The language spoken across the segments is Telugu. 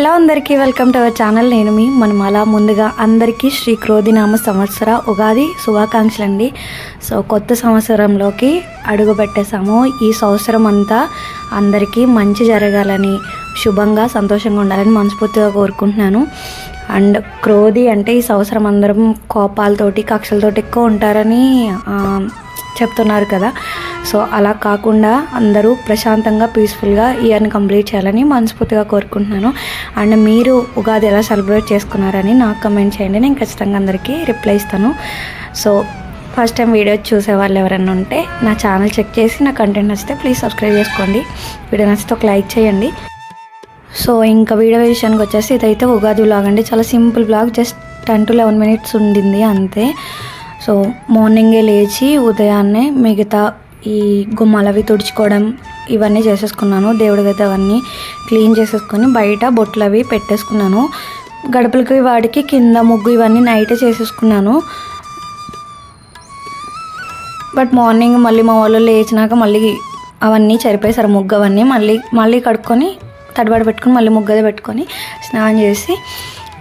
హలో అందరికీ వెల్కమ్ టు అవర్ ఛానల్. నేను మీ అలా ముందుగా అందరికీ శ్రీ క్రోధినామ సంవత్సర ఉగాది శుభాకాంక్షలు అండి సో కొత్త సంవత్సరంలోకి అడుగు పెట్టేసాము ఈ సంవత్సరం అంతా అందరికీ మంచి జరగాలని శుభంగా సంతోషంగా ఉండాలని మనస్ఫూర్తిగా కోరుకుంటున్నాను. అండ్ క్రోధి అంటే ఈ సంవత్సరం అందరం కోపాలతోటి కక్షలతోటి ఎక్కువ ఉంటారని చెప్తున్నారు కదా. సో అలా కాకుండా అందరూ ప్రశాంతంగా పీస్ఫుల్గా ఇయర్ని కంప్లీట్ చేయాలని మనస్ఫూర్తిగా కోరుకుంటున్నాను. అండ్ మీరు ఉగాది ఎలా సెలబ్రేట్ చేసుకున్నారని నాకు కమెంట్ చేయండి. నేను ఖచ్చితంగా అందరికీ రిప్లై ఇస్తాను. సో ఫస్ట్ టైం వీడియో చూసే వాళ్ళు ఎవరైనా ఉంటే నా ఛానల్ చెక్ చేసి నా కంటెంట్ నచ్చితే ప్లీజ్ సబ్స్క్రైబ్ చేసుకోండి. వీడియో నచ్చితే ఒక లైక్ చేయండి. సో ఇంకా వీడియో విషయానికి వచ్చేసి ఇదైతే ఉగాది బ్లాగ్ అండి. చాలా simple blog just ten to eleven minutes ఉండింది అంతే. సో మార్నింగే లేచి ఉదయాన్నే మిగతా ఈ గుమ్మాలవి తుడుచుకోవడం ఇవన్నీ చేసేసుకున్నాను. దేవుడి గది అవన్నీ క్లీన్ చేసేసుకొని బయట బొట్లు అవి పెట్టేసుకున్నాను. గడపలకి వాడికి కింద ముగ్గు ఇవన్నీ నైటే చేసేసుకున్నాను. బట్ మార్నింగ్ మళ్ళీ మా వాళ్ళు లేచినాక మళ్ళీ అవన్నీ చరిపేశారు ముగ్గు అవన్నీ. మళ్ళీ మళ్ళీ కడుక్కొని తడిబడి పెట్టుకొని మళ్ళీ ముగ్గది పెట్టుకొని స్నానం చేసి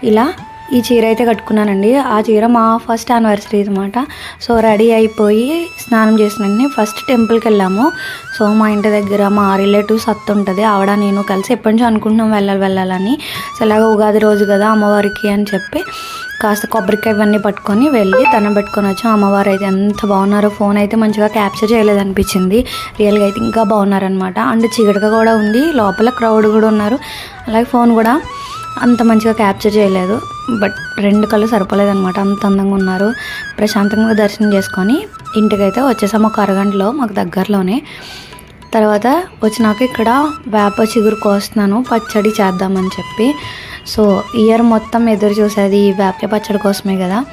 ఇలా ఈ చీర అయితే కట్టుకున్నానండి. ఆ చీర మా ఫస్ట్ యానివర్సరీ అనమాట సో రెడీ అయిపోయి స్నానం చేసిన ఫస్ట్ టెంపుల్కి వెళ్ళాము. సో మా ఇంటి దగ్గర మా రిలేటివ్స్ అత్త ఉంటుంది. ఆవిడ నేను కలిసి ఎప్పటి నుంచో అనుకుంటున్నాం వెళ్ళాలి వెళ్ళాలని సో ఇలాగ ఉగాది రోజు కదా అమ్మవారికి అని చెప్పి కాస్త కొబ్బరికాయ ఇవన్నీ పట్టుకొని వెళ్ళి దండం పెట్టుకొని వచ్చాం. అమ్మవారు అయితే ఎంత బాగున్నారో ఫోన్ అయితే మంచిగా క్యాప్చర్ చేయలేదు అనిపించింది. రియల్గా అయితే ఇంకా బాగున్నారనమాట అండ్ చీకటిగా కూడా ఉంది. లోపల క్రౌడ్ కూడా ఉన్నారు. అలాగే ఫోన్ కూడా అంత మంచిగా క్యాప్చర్ చేయలేదు. బట్ రెండు కళ్ళు సరిపోలేదనమాట అంత అందంగా ఉన్నారు. ప్రశాంతంగా దర్శనం చేసుకొని ఇంటికైతే వచ్చేసాము ఒక అరగంటలో మాకు దగ్గరలోనే. తర్వాత వచ్చినాక ఇక్కడ వేప చిగురు కోస్తున్నాను. పచ్చడి చేద్దామని చెప్పి. సో ఇయర్ మొత్తం ఎదురు చూసేది ఈ వేప పచ్చడి కోసమే కదా.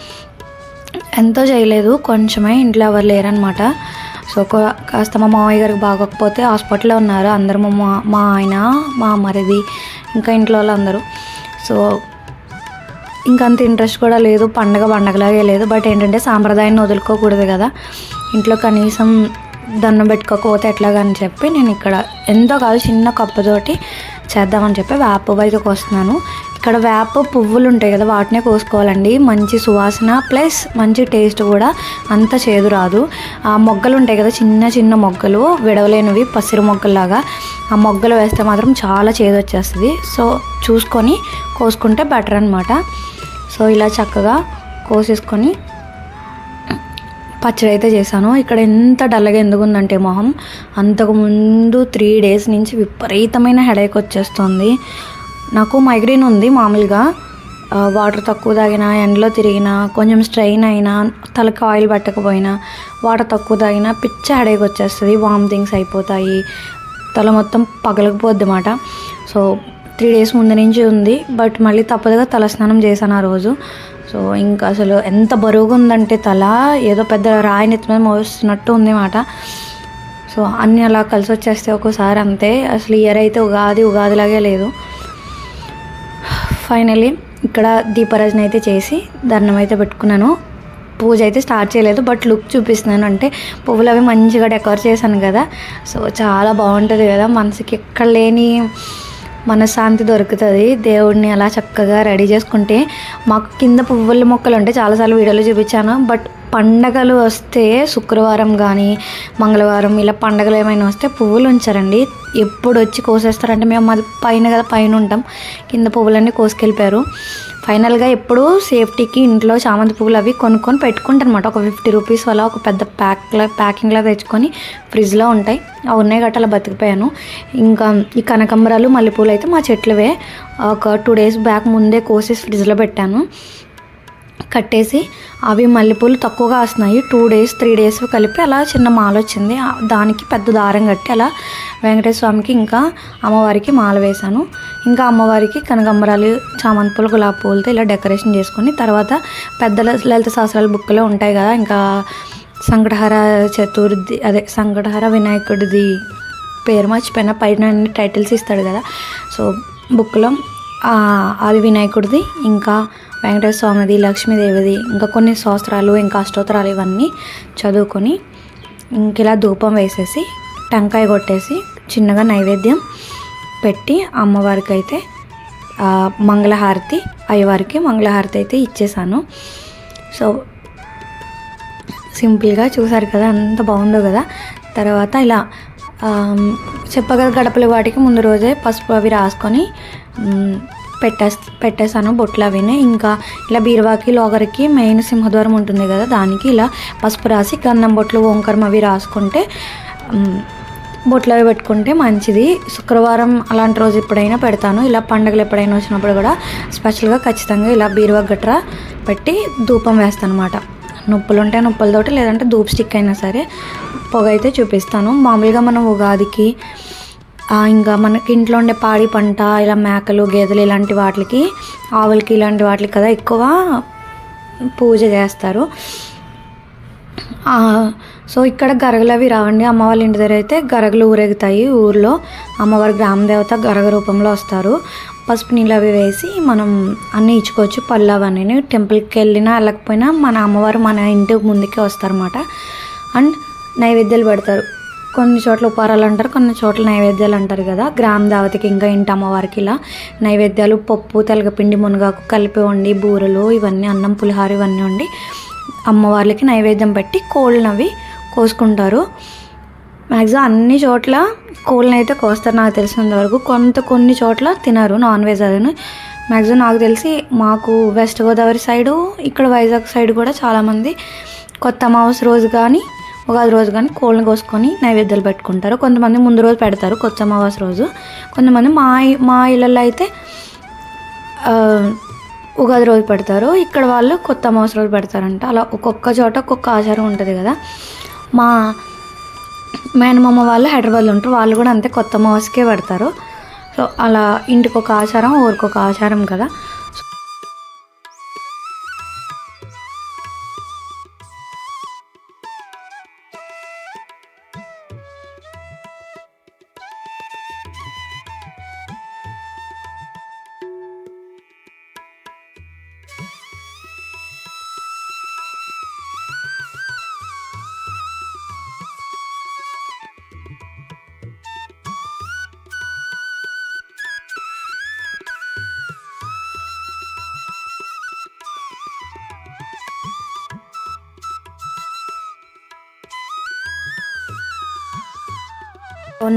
ఎంతో చేయలేదు. కొంచెమే ఇంట్లో ఎవరు లేరనమాట సో కాస్త మా మామయ్య గారికి బాగోకపోతే హాస్పిటల్లో ఉన్నారు. అందరు మా- మా ఆయన మా మరిది ఇంకా ఇంట్లో వాళ్ళందరూ. సో ఇంకంత అంత ఇంట్రెస్ట్ కూడా లేదు. పండగ పండగలాగే లేదు. బట్ ఏంటంటే సాంప్రదాయాన్ని వదులుకోకూడదు కదా. ఇంట్లో కనీసం దండం పెట్టుకోకపోతే ఎట్లాగని చెప్పి నేను ఇక్కడ ఎంతో కాదు చిన్న కప్పుతోటి చేద్దామని చెప్పి వేప పువ్వు అయితే కోస్తున్నాను ఇక్కడ వేప పువ్వులు ఉంటాయి కదా వాటినే కోసుకోవాలండి. మంచి సువాసన ప్లస్ మంచి టేస్ట్ కూడా అంత చేదు రాదు. ఆ మొగ్గలు ఉంటాయి కదా చిన్న చిన్న మొగ్గలు విడవలేనివి పసిరు మొగ్గల్లాగా. ఆ మొగ్గలు వేస్తే మాత్రం చాలా చేదు వచ్చేస్తుంది. సో చూసుకొని కోసుకుంటే బెటర్ అనమాట సో ఇలా చక్కగా కోసేసుకొని పచ్చడి అయితే చేశాను. ఇక్కడ ఎంత డల్లగా ఎందుకు ఉందంటే మొహం అంతకుముందు త్రీ డేస్ నుంచి విపరీతమైన హెడేక్ వచ్చేస్తుంది. నాకు మైగ్రేన్ ఉంది మామూలుగా. వాటర్ తక్కువ తాగినా ఎండలో తిరిగినా కొంచెం స్ట్రెయిన్ అయినా తలకి ఆయిల్ పట్టకపోయినా వాటర్ తక్కువ తాగినా పిచ్చ హెడేక్ వచ్చేస్తుంది. వామిటింగ్స్ అయిపోతాయి. తల మొత్తం పగలకపోద్ది అన్నమాట సో త్రీ డేస్ ముందు నుంచి ఉంది బట్ మళ్ళీ తప్పదుగా తలస్నానం చేశాను ఆ రోజు. సో ఇంకా అసలు ఎంత బరువుగా ఉందంటే తల ఏదో పెద్ద రాయి నెత్తి మీద మోస్తున్నట్టు ఉంది మాట. సో అన్నీ అలా కలిసి వచ్చేస్తే ఒక్కోసారి అంతే. అసలు ఇయర్ అయితే ఉగాది ఉగాదిలాగే లేదు. ఫైనలీ ఇక్కడ దీపారాజన అయితే చేసి దండం అయితే పెట్టుకున్నాను. పూజ అయితే స్టార్ట్ చేయలేదు బట్ లుక్ చూపిస్తున్నాను. అంటే పువ్వులు అవి మంచిగా డెకరేట్ చేశాను కదా. సో చాలా బాగుంటుంది కదా మనసుకి ఎక్కడ లేని మనశ్శాంతి దొరుకుతుంది. దేవుడిని అలా చక్కగా రెడీ చేసుకుంటే మాకు కింద పువ్వుల మొక్కలు ఉంటే చాలాసార్లు వీడియోలో చూపించాను. బట్ పండగలు వస్తే శుక్రవారం కానీ మంగళవారం ఇలా పండగలు ఏమైనా వస్తే పువ్వులు ఉంచారండి. ఎప్పుడు వచ్చి కోసేస్తారంటే మేము అది పైన కదా పైన ఉంటాం. కింద పువ్వులన్నీ కోసుకెళ్ళిపోయారు. ఫైనల్గా ఎప్పుడు సేఫ్టీకి ఇంట్లో చామంతి పువ్వులు అవి కొనుక్కొని పెట్టుకుంటారనమాట ఒక ఫిఫ్టీ రూపీస్ వల్ల ఒక పెద్ద ప్యాక్లా ప్యాకింగ్లా తెచ్చుకొని ఫ్రిడ్జ్లో ఉంటాయి. అవి ఉన్నాయి గట్ట అలా బతికిపోయాను. ఇంకా ఈ కనకంబరాలు మల్లెపూలు అయితే మా చెట్లవే. ఒక టూ డేస్ బ్యాక్ ముందే కోసేసి ఫ్రిడ్జ్లో పెట్టాను. కట్టేసి అవి మల్లెపూలు తక్కువగా వస్తున్నాయి. టూ డేస్ త్రీ డేస్ కలిపి అలా చిన్న మాల వచ్చింది. దానికి పెద్ద దారం కట్టి అలా వెంకటేశ్వర స్వామికి ఇంకా అమ్మవారికి మాల వేశాను. ఇంకా అమ్మవారికి కనకంబరాలు చామంతి పూలు గులాబీ పూలతో ఇలా డెకరేషన్ చేసుకొని తర్వాత పెద్ద లలిత శాస్త్రాల బుక్లో ఉంటాయి కదా ఇంకా సంకటహర చతుర్థి అదే సంకటహర వినాయకుడిది పేరు మర్చిపోయిన పైన అన్ని టైటిల్స్ ఇస్తాడు కదా. సో బుక్లో అది వినాయకుడిది ఇంకా వెంకటేశ్వర స్వామిది లక్ష్మీదేవిది ఇంకా కొన్ని శాస్త్రాలు ఇంకా అష్టోత్తరాలు ఇవన్నీ చదువుకొని ఇంక ఇలా ధూపం వేసేసి టెంకాయ కొట్టేసి చిన్నగా నైవేద్యం పెట్టి అమ్మవారికి అయితే మంగళహారతి అయ్యవారికి మంగళహారతి అయితే ఇచ్చేసాను. సో సింపుల్గా చూసారు కదా అంత బాగుందో కదా. తర్వాత ఇలా చెప్పగల గడపల వాటికి ముందు రోజే పసుపు అవి రాసుకొని మ్, పెట్టేస్ బొట్లు అవిని. ఇంకా ఇలా బీరువాకి లోగరికి మెయిన్ సింహద్వారం ఉంటుంది కదా దానికి ఇలా పసుపు రాసి గంధం బొట్లు ఓంకరం అవి రాసుకుంటే బొట్లు అవి పెట్టుకుంటే మంచిది. శుక్రవారం అలాంటి రోజు ఎప్పుడైనా పెడతాను. ఇలా పండగలు ఎప్పుడైనా వచ్చినప్పుడు కూడా స్పెషల్గా ఖచ్చితంగా ఇలా బీరువా గట్రా పెట్టి ధూపం వేస్తాను అనమాట నొప్పులు ఉంటే నొప్పులతోటి లేదంటే ధూప్ స్టిక్ అయినా సరే పొగ అయితే చూపిస్తాను. మామూలుగా మనం ఉగాదికి ఇంకా మనకి ఇంట్లో ఉండే పాడి పంట ఇలా మేకలు గేదెలు ఇలాంటి వాటికి ఆవులకి ఇలాంటి వాటికి కదా ఎక్కువ పూజ చేస్తారు. సో ఇక్కడ గరగలు అవి రావండి. అమ్మ వాళ్ళ ఇంటి దగ్గర అయితే గరగలు ఊరేగుతాయి ఊర్లో. అమ్మవారి గ్రామదేవత గరగ రూపంలో వస్తారు. పసుపు నీళ్ళు అవి వేసి మనం అన్నీ ఇచ్చుకోవచ్చు. పళ్ళు అవన్నీ టెంపుల్కి వెళ్ళినా వెళ్ళకపోయినా మన అమ్మవారు మన ఇంటి ముందుకే వస్తారన్నమాట. అండ్ నైవేద్యాలు పెడతారు. కొన్ని చోట్ల ఉపారాలు అంటారు కొన్ని చోట్ల నైవేద్యాలు అంటారు కదా. గ్రామ దావతికి ఇంకా ఇంటి అమ్మవారికి ఇలా నైవేద్యాలు పప్పు తెలగపిండి మునగాకు కలిపి వండి బూరెలు ఇవన్నీ అన్నం పులిహార ఇవన్నీ వండి అమ్మవార్లకి నైవేద్యం పెట్టి కోళ్ళనవి అవి కోసుకుంటారు. మ్యాక్సిమం అన్ని చోట్ల కోళ్ళని అయితే కోస్తారు నాకు తెలిసినంత వరకు. కొంత కొన్ని చోట్ల తినరు నాన్ వెజ్ అదని. మ్యాక్సిమం నాకు తెలిసి మాకు వెస్ట్ గోదావరి సైడు ఇక్కడ వైజాగ్ సైడ్ కూడా చాలామంది కొత్త అమావాస్య రోజు కానీ ఉగాది రోజు కానీ కోళ్ళని కోసుకొని నైవేద్యాలు పెట్టుకుంటారు. కొంతమంది ముందు రోజు పెడతారు కొత్త అమావాస్య రోజు. కొంతమంది మా మా ఇళ్ళల్లో అయితే ఉగాది రోజు పెడతారు. ఇక్కడ వాళ్ళు కొత్త అమావాస్య రోజు పెడతారంట. అలా ఒక్కొక్క చోట ఒక్కొక్క ఆచారం ఉంటుంది కదా. మా మేనమామ వాళ్ళు హైదరాబాద్లో ఉంటారు. వాళ్ళు కూడా అంతే కొత్త అమావాస్యకే పెడతారు. సో అలా ఇంటికి ఒక ఆచారం ఊరికొక ఆచారం కదా.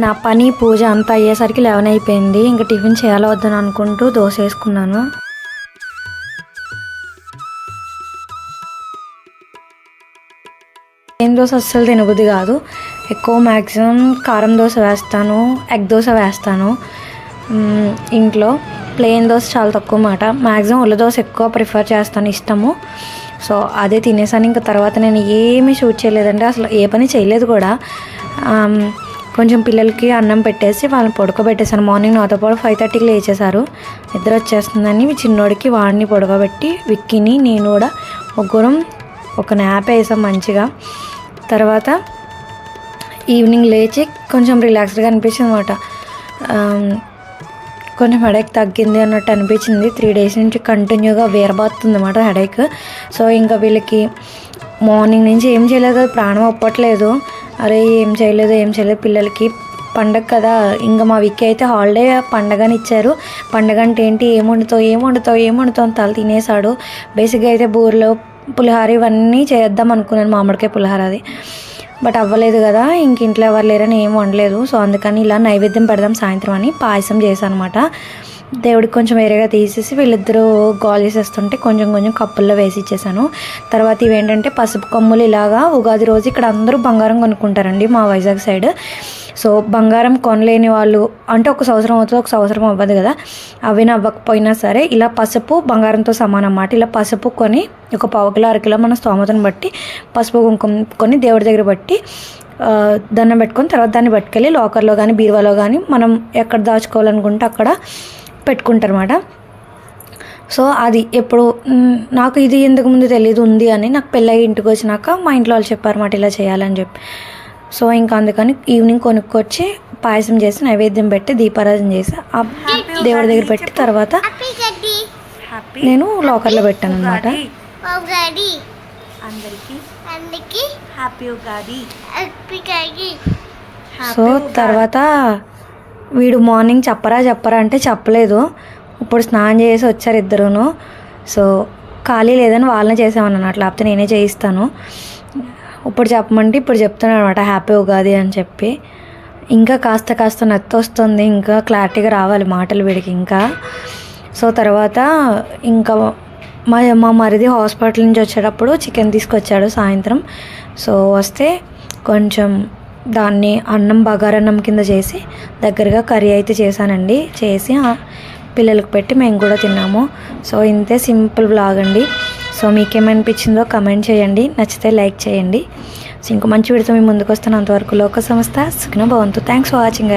నా పని పూజ అంతా అయ్యేసరికి లెవెన్ అయిపోయింది. ఇంకా టిఫిన్ చేయాలో వద్దని అనుకుంటూ దోశ వేసుకున్నాను ఏం దోశ అస్సలు తినబుద్ది కాదు. ఎక్కువ మ్యాక్సిమం కారం దోశ వేస్తాను ఎగ్ దోశ వేస్తాను. ఇంట్లో ప్లెయిన్ దోశ చాలా తక్కువ మాట మ్యాక్సిమం ఉల్ల దోశ ఎక్కువ ప్రిఫర్ చేస్తాను ఇష్టము. సో అదే తినేసాను. ఇంకా తర్వాత నేను ఏమీ షూట్ చేయలేదంటే అసలు ఏ పని చేయలేదు కూడా. కొంచెం పిల్లలకి అన్నం పెట్టేసి వాళ్ళని పడుకోబెట్టేశాను. మార్నింగ్ నాతో పాటు ఫైవ్ థర్టీకి లేచేశారు. నిద్ర వచ్చేస్తుందని చిన్నోడికి వాడిని పడుకోబెట్టి విక్కిని నేను కూడా ముగ్గురం ఒక న్యాప్ వేసాం మంచిగా. తర్వాత ఈవినింగ్ లేచి కొంచెం రిలాక్స్డ్గా అనిపించింది అనమాట కొంచెం హెడేక్ తగ్గింది అన్నట్టు అనిపించింది. త్రీ డేస్ నుంచి కంటిన్యూగా వేరబాతుంది అనమాట హెడేక్ సో ఇంకా వీళ్ళకి మార్నింగ్ నుంచి ఏం చేయలేదు ప్రాణం ఒప్పట్లేదు. అరే ఏం చేయలేదు ఏం చేయలేదు. పిల్లలకి పండగ కదా. ఇంకా మా విక్కి అయితే హాలిడే పండగని ఇచ్చారు. పండగ అంటే ఏంటి? ఏం వండుతావు? ఏం వండుతావు? ఏం వండుతావు? అని తల తినేసాడు బేసిక్గా అయితే బూరెలో పులిహార ఇవన్నీ చేద్దాం అనుకున్నాను. మామిడికాయ పులిహార అది. బట్ అవ్వలేదు కదా. ఇంక ఇంట్లో ఎవరు లేరని ఏం వండలేదు. సో అందుకని ఇలా నైవేద్యం పెడదాం సాయంత్రం అని పాయసం చేశాను అనమాట దేవుడికి కొంచెం వేరేగా తీసేసి వీళ్ళిద్దరూ గోల్ చేసేస్తుంటే కొంచెం కొంచెం కప్పుల్లో వేసి ఇచ్చేసాను తర్వాత ఇవేంటంటే పసుపు కొమ్ములు ఇలాగా ఉగాది రోజు ఇక్కడ అందరూ బంగారం కొనుక్కుంటారండి మా వైజాగ్ సైడ్. సో బంగారం కొనలేని వాళ్ళు అంటే ఒక సంవత్సరం అవుతుంది ఒక సంవత్సరం అవ్వదు కదా అవి అవ్వకపోయినా సరే ఇలా పసుపు బంగారంతో సమానం అన్నమాట. ఇలా పసుపు కొని ఒక పావు కిలో అరకిలో మన స్తోమతను బట్టి పసుపు కుంకుమ కొని దేవుడి దగ్గర బట్టి దండం పెట్టుకొని తర్వాత దాన్ని పట్టుకెళ్ళి లాకర్లో కానీ బీరువాలో కానీ మనం ఎక్కడ దాచుకోవాలనుకుంటే అక్కడ పెట్టుకుంటారన్నమాట. సో అది ఎప్పుడు నాకు ఇది ఇంతకు ముందు తెలియదు ఉంది అని నాకు పెళ్ళయి ఇంటికి వచ్చినాక మా ఇంట్లో వాళ్ళు చెప్పారన్నమాట ఇలా చేయాలని చెప్పి. సో ఇంకా అందుకని ఈవినింగ్ కొనుక్కొచ్చి పాయసం చేసి నైవేద్యం పెట్టి దీపారాధన చేసి ఆ దేవుడి దగ్గర పెట్టి తర్వాత నేను లాకర్లో పెట్టాను అనమాట సో తర్వాత వీడు మార్నింగ్ చెప్పరా చెప్పరా అంటే చెప్పలేదు. ఇప్పుడు స్నానం చేసి వచ్చారు ఇద్దరును. సో ఖాళీ లేదని వాళ్ళనే చేసామన్నమాట లేకపోతే నేనే చేయిస్తాను. ఇప్పుడు చెప్పమంటే ఇప్పుడు చెప్తున్నాను అనమాట హ్యాపీ ఉగాది అని చెప్పి. ఇంకా కాస్త కాస్త నత్తి వస్తుంది. ఇంకా క్లారిటీగా రావాలి మాటలు వీడికి ఇంకా. సో తర్వాత ఇంకా మా మా మరిది హాస్పిటల్ నుంచి వచ్చేటప్పుడు చికెన్ తీసుకొచ్చాడు సాయంత్రం. సో వస్తే కొంచెం దాన్ని అన్నం బగారన్నం కింద చేసి దగ్గరగా కర్రీ అయితే చేశానండి. చేసి పిల్లలకు పెట్టి మేము కూడా తిన్నాము. సో ఇంతే సింపుల్ బ్లాగ్ అండి. సో మీకేమనిపించిందో కమెంట్ చేయండి. నచ్చితే లైక్ చేయండి. సో ఇంకో మంచి విడితో మీ ముందుకు వస్తాను అంతవరకు లోక సంస్థ సుఖన భవంతు. Thanks for watching